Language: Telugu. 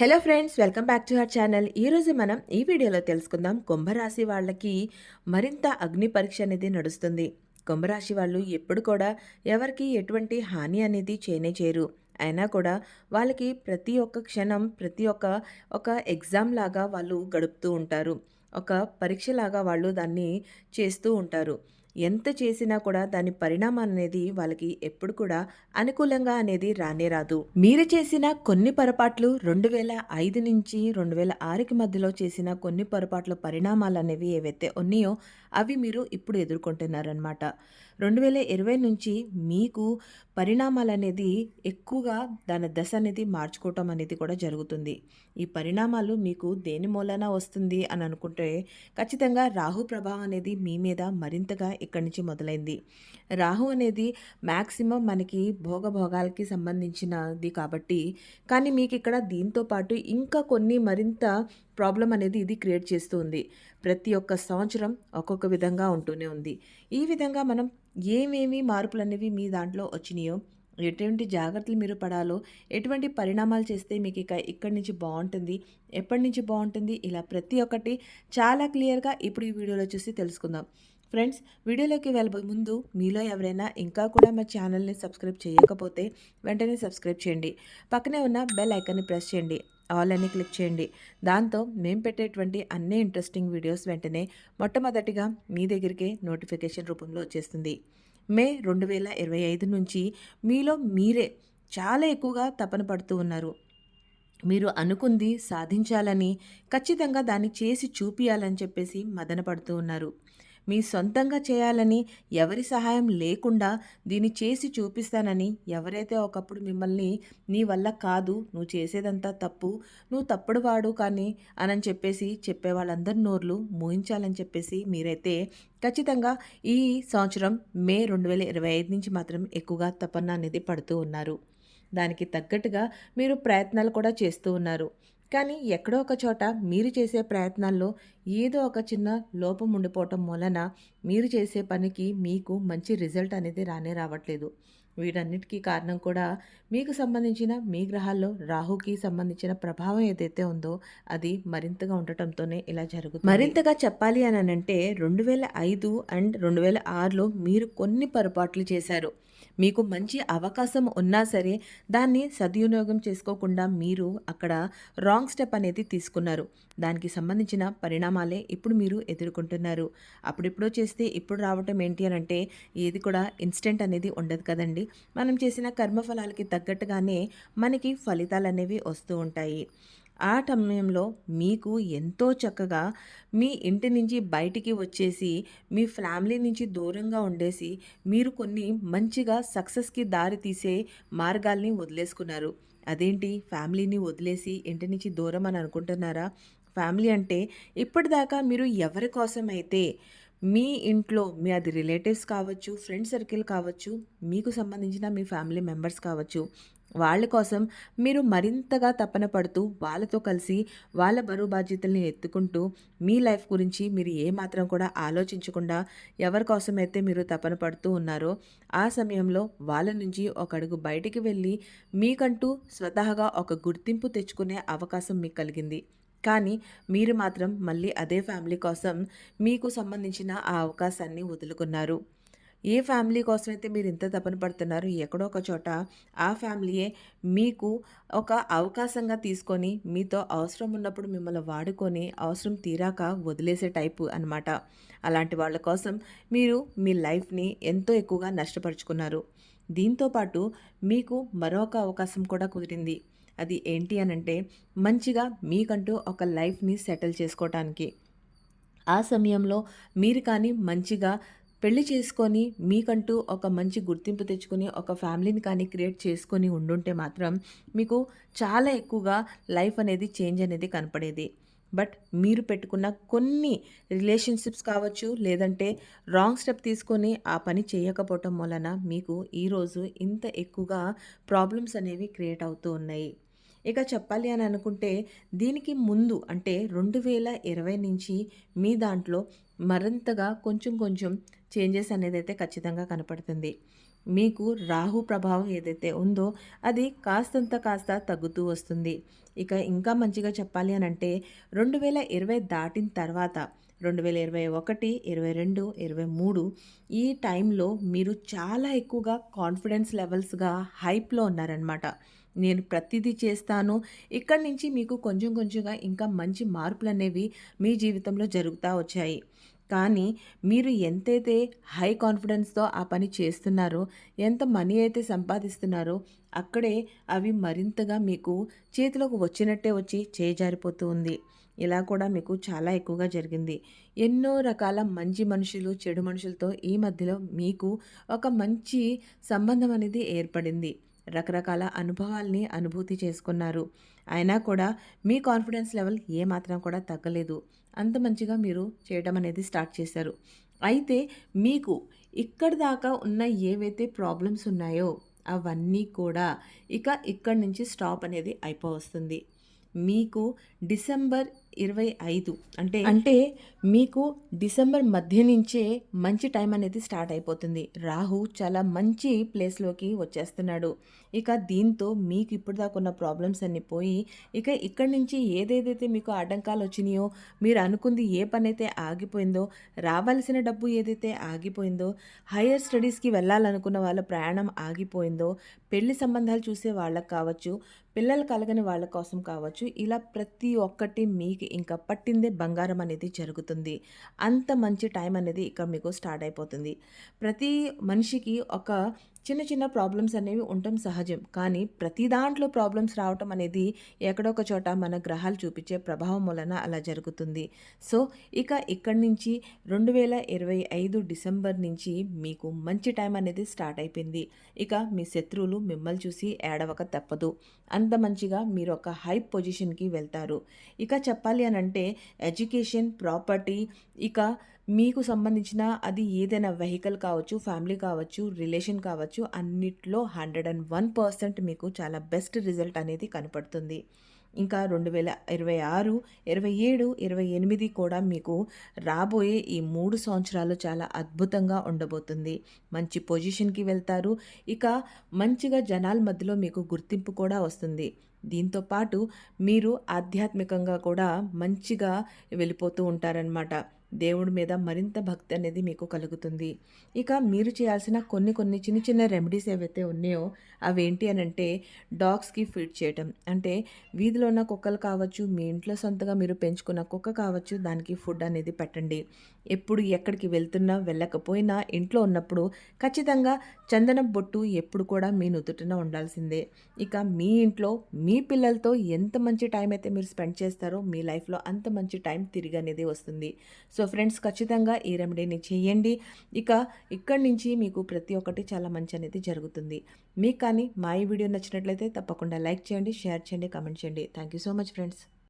Hello friends welcome back to our channel ఈరోజు మనం ఈ వీడియోలో తెలుసుకుందాం కుంభరాశి వాళ్ళకి మరింత అగ్ని పరీక్ష అనేది నడుస్తుంది. కుంభరాశి వాళ్ళు ఎప్పుడు కూడా ఎవరికి ఎటువంటి హాని అనేది చేయనే చేయరు అయినా కూడా వాళ్ళకి ప్రతి ఒక్క క్షణం ప్రతి ఒక్క ఒక ఎగ్జామ్ లాగా వాళ్ళు గడుపుతూ ఉంటారు. ఒక పరీక్ష లాగా వాళ్ళు దాన్ని చేస్తూ ఉంటారు. ఎంత చేసినా కూడా దాని పరిణామం అనేది వాళ్ళకి ఎప్పుడు కూడా అనుకూలంగా అనేది రానే రాదు. మీరు చేసిన కొన్ని పొరపాట్లు రెండు వేల ఐదు నుంచి రెండు వేల ఆరుకి మధ్యలో చేసిన కొన్ని పొరపాట్ల పరిణామాలు అనేవి ఏవైతే ఉన్నాయో అవి మీరు ఇప్పుడు ఎదుర్కొంటున్నారనమాట రెండు వేల ఇరవై నుంచి మీకు పరిణామాలు అనేది ఎక్కువగా దాని దశ అనేది మార్చుకోవటం అనేది కూడా జరుగుతుంది. ఈ పరిణామాలు మీకు దేని మూలన వస్తుంది అని అనుకుంటే ఖచ్చితంగా రాహు ప్రభావం అనేది మీ మీద మరింతగా ఇక్కడి నుంచి మొదలైంది. రాహు అనేది మ్యాక్సిమం మనకి భోగభోగాలకి సంబంధించినది కాబట్టి కానీ మీకు ఇక్కడ దీంతో పాటు ఇంకా కొన్ని మరింత ప్రాబ్లం అనేది ఇది క్రియేట్ చేస్తూ ఉంది ప్రతి ఒక్క సంవత్సరం ఒక్కొక్క విధంగా ఉంటూనే ఉంది. ఈ విధంగా మనం ఏమేమి మార్పులు అనేవి మీ దాంట్లో వచ్చినాయో ఎటువంటి జాగ్రత్తలు మీరు పడాలో ఎటువంటి పరిణామాలు చేస్తే మీకు ఇక ఇక్కడి నుంచి బాగుంటుంది ఎప్పటి నుంచి బాగుంటుంది ఇలా ప్రతి ఒక్కటి చాలా క్లియర్గా ఇప్పుడు ఈ వీడియోలో చూసి తెలుసుకుందాం. ఫ్రెండ్స్ వీడియోలోకి వెళ్ళబోయే ముందు మీలో ఎవరైనా ఇంకా కూడా మా ఛానల్ని సబ్స్క్రైబ్ చేయకపోతే వెంటనే సబ్స్క్రైబ్ చేయండి. పక్కనే ఉన్న బెల్ ఐకాన్ని ప్రెస్ చేయండి. ఆల్ అని క్లిక్ చేయండి. దాంతో మేము పెట్టేటువంటి అన్ని ఇంట్రెస్టింగ్ వీడియోస్ వెంటనే మొట్టమొదటిగా మీ దగ్గరికే నోటిఫికేషన్ రూపంలో వచ్చేస్తుంది. మే రెండు వేల ఇరవై ఐదు నుంచి మీలో మీరే చాలా ఎక్కువగా తపన పడుతూ ఉన్నారు. మీరు అనుకుంది సాధించాలని ఖచ్చితంగా దాన్ని చేసి చూపియాలని చెప్పేసి మదన పడుతూ ఉన్నారు. మీ సొంతంగా చేయాలని ఎవరి సహాయం లేకుండా దీన్ని చేసి చూపిస్తానని ఎవరైతే ఒకప్పుడు మిమ్మల్ని నీ వల్ల కాదు నువ్వు చేసేదంతా తప్పు నువ్వు తప్పుడు వాడు కానీ అని చెప్పేసి చెప్పే వాళ్ళందరి నోర్లు మూయించాలని చెప్పేసి మీరైతే ఖచ్చితంగా ఈ సంవత్సరం మే రెండు వేల ఇరవై ఐదు నుంచి మాత్రం ఎక్కువగా తపన అనేది పడుతూ ఉన్నారు. దానికి తగ్గట్టుగా మీరు ప్రయత్నాలు కూడా చేస్తూ ఉన్నారు. కానీ ఎక్కడో ఒక చోట మీరు చేసే ప్రయత్నాల్లో ఏదో ఒక చిన్న లోపం ఉండిపోవటం మూలన మీరు చేసే పనికి మీకు మంచి రిజల్ట్ అనేది రానే రావట్లేదు. వీటన్నిటికీ కారణం కూడా మీకు సంబంధించిన మీ గ్రహాల్లో రాహుకి సంబంధించిన ప్రభావం ఏదైతే ఉందో అది మరింతగా ఉండటంతోనే ఇలా జరుగుతుంది. మరింతగా చెప్పాలి అని అంటే రెండు వేల ఐదు అండ్ రెండు వేల ఆరులో మీరు కొన్ని పొరపాట్లు చేశారు. మీకు మంచి అవకాశం ఉన్నా సరే దాన్ని సద్వినియోగం చేసుకోకుండా మీరు అక్కడ రాంగ్ స్టెప్ అనేది తీసుకున్నారు. దానికి సంబంధించిన పరిణామాలే ఇప్పుడు మీరు ఎదుర్కొంటున్నారు. అప్పుడిప్పుడో చేస్తే ఇప్పుడు రావటం ఏంటి అని అంటే ఏది కూడా ఇన్స్టెంట్ అనేది ఉండదు కదండి. మనం చేసిన కర్మఫలాలకి తగ్గట్టుగానే మనకి ఫలితాలు అనేవి వస్తూ ఉంటాయి. ఆ సమయంలో మీకు ఎంతో చక్కగా మీ ఇంటి నుంచి బయటికి వచ్చేసి మీ ఫ్యామిలీ నుంచి దూరంగా ఉండేసి మీరు కొన్ని మంచిగా సక్సెస్కి దారి తీసే మార్గాల్ని వదిలేసుకున్నారు. అదేంటి? ఫ్యామిలీని వదిలేసి ఇంటి నుంచి దూరం అని అనుకుంటున్నారా? ఫ్యామిలీ అంటే ఇప్పటిదాకా మీరు ఎవరి కోసం అయితే మీ ఇంట్లో మీ అది రిలేటివ్స్ కావచ్చు ఫ్రెండ్ సర్కిల్ కావచ్చు మీకు సంబంధించిన మీ ఫ్యామిలీ మెంబర్స్ కావచ్చు వాళ్ళ కోసం మీరు మరింతగా తపన పడుతూ వాళ్ళతో కలిసి వాళ్ళ బరువు బాధ్యతల్ని ఎత్తుకుంటూ మీ లైఫ్ గురించి మీరు ఏమాత్రం కూడా ఆలోచించకుండా ఎవరి కోసం అయితే మీరు తపన పడుతూ ఉన్నారో ఆ సమయంలో వాళ్ళ నుంచి ఒక అడుగు బయటికి వెళ్ళి మీకంటూ స్వతహాగా ఒక గుర్తింపు తెచ్చుకునే అవకాశం మీకు కలిగింది. కానీ మీరు మాత్రం మళ్ళీ అదే ఫ్యామిలీ కోసం మీకు సంబంధించిన ఆ అవకాశాన్ని వదులుకున్నారు. ఏ ఫ్యామిలీ కోసం అయితే మీరు ఇంత తపన పడుతున్నారు ఎక్కడో ఒక చోట ఆ ఫ్యామిలీయే మీకు ఒక అవకాశంగా తీసుకొని మీతో అవసరం ఉన్నప్పుడు మిమ్మల్ని వాడుకొని అవసరం తీరాక వదిలేసే టైపు అనమాట అలాంటి వాళ్ళ కోసం మీరు మీ లైఫ్ని ఎంతో ఎక్కువగా నష్టపరుచుకున్నారు. దీంతోపాటు మీకు మరొక అవకాశం కూడా కుదిరింది. అది ఏంటి అని అంటే మంచిగా మీకంటూ ఒక లైఫ్ని సెటిల్ చేసుకోవటానికి ఆ సమయంలో మీరు కానీ మంచిగా పెళ్ళి చేసుకొని మీకంటూ ఒక మంచి గుర్తింపు తెచ్చుకొని ఒక ఫ్యామిలీని కానీ క్రియేట్ చేసుకొని ఉండుంటే మాత్రం మీకు చాలా ఎక్కువగా లైఫ్ అనేది చేంజ్ అనేది కనపడేది. బట్ మీరు పెట్టుకున్న కొన్ని రిలేషన్షిప్స్ కావచ్చు లేదంటే రాంగ్ స్టెప్ తీసుకొని ఆ పని చేయకపోవటం వలన మీకు ఈరోజు ఇంత ఎక్కువగా ప్రాబ్లమ్స్ అనేవి క్రియేట్ అవుతూ ఉన్నాయి. ఇక చెప్పాలి అని అనుకుంటే దీనికి ముందు అంటే రెండు వేల ఇరవై నుంచి మీ దాంట్లో మరింతగా కొంచెం కొంచెం చేంజెస్ అనేది అయితే ఖచ్చితంగా కనపడుతుంది. మీకు రాహు ప్రభావం ఏదైతే ఉందో అది కాస్తంత కాస్త తగ్గుతూ వస్తుంది. ఇక ఇంకా మంచిగా చెప్పాలి అని అంటే రెండు వేల ఇరవై దాటిన తర్వాత రెండు వేల ఇరవై ఒకటి ఇరవై రెండు ఇరవై మూడు ఈ టైంలో మీరు చాలా ఎక్కువగా కాన్ఫిడెన్స్ లెవెల్స్గా హైప్లో ఉన్నారనమాట నేను ప్రతిదీ చేస్తాను. ఇక్కడి నుంచి మీకు కొంచెం కొంచెంగా ఇంకా మంచి మార్పులు అనేవి మీ జీవితంలో జరుగుతూ వచ్చాయి. కానీ మీరు ఎంతైతే హై కాన్ఫిడెన్స్తో ఆ పని చేస్తున్నారో ఎంత మనీ అయితే సంపాదిస్తున్నారో అక్కడే అవి మరింతగా మీకు చేతిలోకి వచ్చినట్టే వచ్చి చేజారిపోతూ ఉంది. ఇలా కూడా మీకు చాలా ఎక్కువగా జరిగింది. ఎన్నో రకాల మంచి మనుషులు చెడు మనుషులతో ఈ మధ్యలో మీకు ఒక మంచి సంబంధం అనేది ఏర్పడింది. రకరకాల అనుభవాల్ని అనుభూతి చేసుకున్నారు. అయినా కూడా మీ కాన్ఫిడెన్స్ లెవెల్ ఏమాత్రం కూడా తగ్గలేదు. అంత మంచిగా మీరు చేయడం అనేది స్టార్ట్ చేశారు. అయితే మీకు ఇక్కడి దాకా ఉన్న ఏవైతే ప్రాబ్లమ్స్ ఉన్నాయో అవన్నీ కూడా ఇక ఇక్కడి నుంచి స్టాప్ అనేది అయిపోవస్తుంది. మీకు డిసెంబర్ ఇరవై ఐదు. అంటే అంటే మీకు డిసెంబర్ మధ్య నుంచే మంచి టైం అనేది స్టార్ట్ అయిపోతుంది. రాహు చాలా మంచి ప్లేస్లోకి వచ్చేస్తున్నాడు. ఇక దీంతో మీకు ఇప్పుడు దాకా ఉన్న ప్రాబ్లమ్స్ అన్నీ పోయి ఇక ఇక్కడి నుంచి ఏదేదైతే మీకు ఆటంకాలు వచ్చినాయో మీరు అనుకుంది ఏ పని అయితే ఆగిపోయిందో రావాల్సిన డబ్బు ఏదైతే ఆగిపోయిందో హయ్యర్ స్టడీస్కి వెళ్ళాలనుకున్న వాళ్ళ ప్రయాణం ఆగిపోయిందో పెళ్ళి సంబంధాలు చూసే వాళ్ళకి కావచ్చు పిల్లలు కలగని వాళ్ళ కోసం కావచ్చు ఇలా ప్రతి ఒక్కటి మీకు ఇంకా పట్టిందే బంగారం అనేది జరుగుతుంది. అంత మంచి టైం అనేది ఇక్కడ మీకు స్టార్ట్ అయిపోతుంది. ప్రతి మనిషికి ఒక చిన్న చిన్న ప్రాబ్లమ్స్ అనేవి ఉండటం సహజం. కానీ ప్రతి దాంట్లో ప్రాబ్లమ్స్ రావటం అనేది ఎక్కడొక చోట మన గ్రహాలు చూపించే ప్రభావం వలన అలా జరుగుతుంది. సో ఇక ఇక్కడి నుంచి రెండు వేల ఇరవై ఐదు డిసెంబర్ నుంచి మీకు మంచి టైం అనేది స్టార్ట్ అయిపోయింది. ఇక మీ శత్రువులు మిమ్మల్ని చూసి ఏడవక తప్పదు. అంత మంచిగా మీరు ఒక హై పొజిషన్కి వెళ్తారు. ఇక చెప్పాలి అని అంటే ఎడ్యుకేషన్ ప్రాపర్టీ ఇక మీకు సంబంధించిన అది ఏదైనా వెహికల్ కావచ్చు ఫ్యామిలీ కావచ్చు రిలేషన్ కావచ్చు అన్నిట్లో హండ్రెడ్ అండ్ వన్ పర్సెంట్ మీకు చాలా బెస్ట్ రిజల్ట్ అనేది కనపడుతుంది. ఇంకా రెండు వేల ఇరవై ఆరు ఇరవై ఏడు ఇరవై ఎనిమిది కూడా మీకు రాబోయే ఈ మూడు సంవత్సరాలు చాలా అద్భుతంగా ఉండబోతుంది. మంచి పొజిషన్కి వెళ్తారు. ఇక మంచిగా జనాల మధ్యలో మీకు గుర్తింపు కూడా వస్తుంది. దీంతో పాటు మీరు ఆధ్యాత్మికంగా కూడా మంచిగా వెళ్ళిపోతూ ఉంటారనమాట దేవుడి మీద మరింత భక్తి అనేది మీకు కలుగుతుంది. ఇక మీరు చేయాల్సిన కొన్ని కొన్ని చిన్న చిన్న రెమెడీస్ ఏవైతే ఉన్నాయో అవేంటి అని అంటే డాగ్స్కి ఫీడ్ చేయటం. అంటే వీధిలో ఉన్న కుక్కలు కావచ్చు మీ ఇంట్లో సొంతగా మీరు పెంచుకున్న కుక్క కావచ్చు దానికి ఫుడ్ అనేది పెట్టండి. ఎప్పుడు ఎక్కడికి వెళ్తున్నా వెళ్ళకపోయినా ఇంట్లో ఉన్నప్పుడు ఖచ్చితంగా చందనం బొట్టు ఎప్పుడు కూడా మీ నుదుటిన ఉండాల్సిందే. ఇక మీ ఇంట్లో మీ పిల్లలతో ఎంత మంచి టైం అయితే మీరు స్పెండ్ చేస్తారో మీ లైఫ్లో అంత మంచి టైం తిరిగి అనేది వస్తుంది. సో సో ఫ్రెండ్స్ ఖచ్చితంగా ఈ రెమెడీని చేయండి. ఇక ఇక్కడి నుంచి మీకు ప్రతి ఒక్కటి చాలా మంచి అనేది జరుగుతుంది. మీకు కానీ మా ఈ వీడియో నచ్చినట్లయితే తప్పకుండా లైక్ చేయండి షేర్ చేయండి కామెంట్ చేయండి. Thank you so much friends.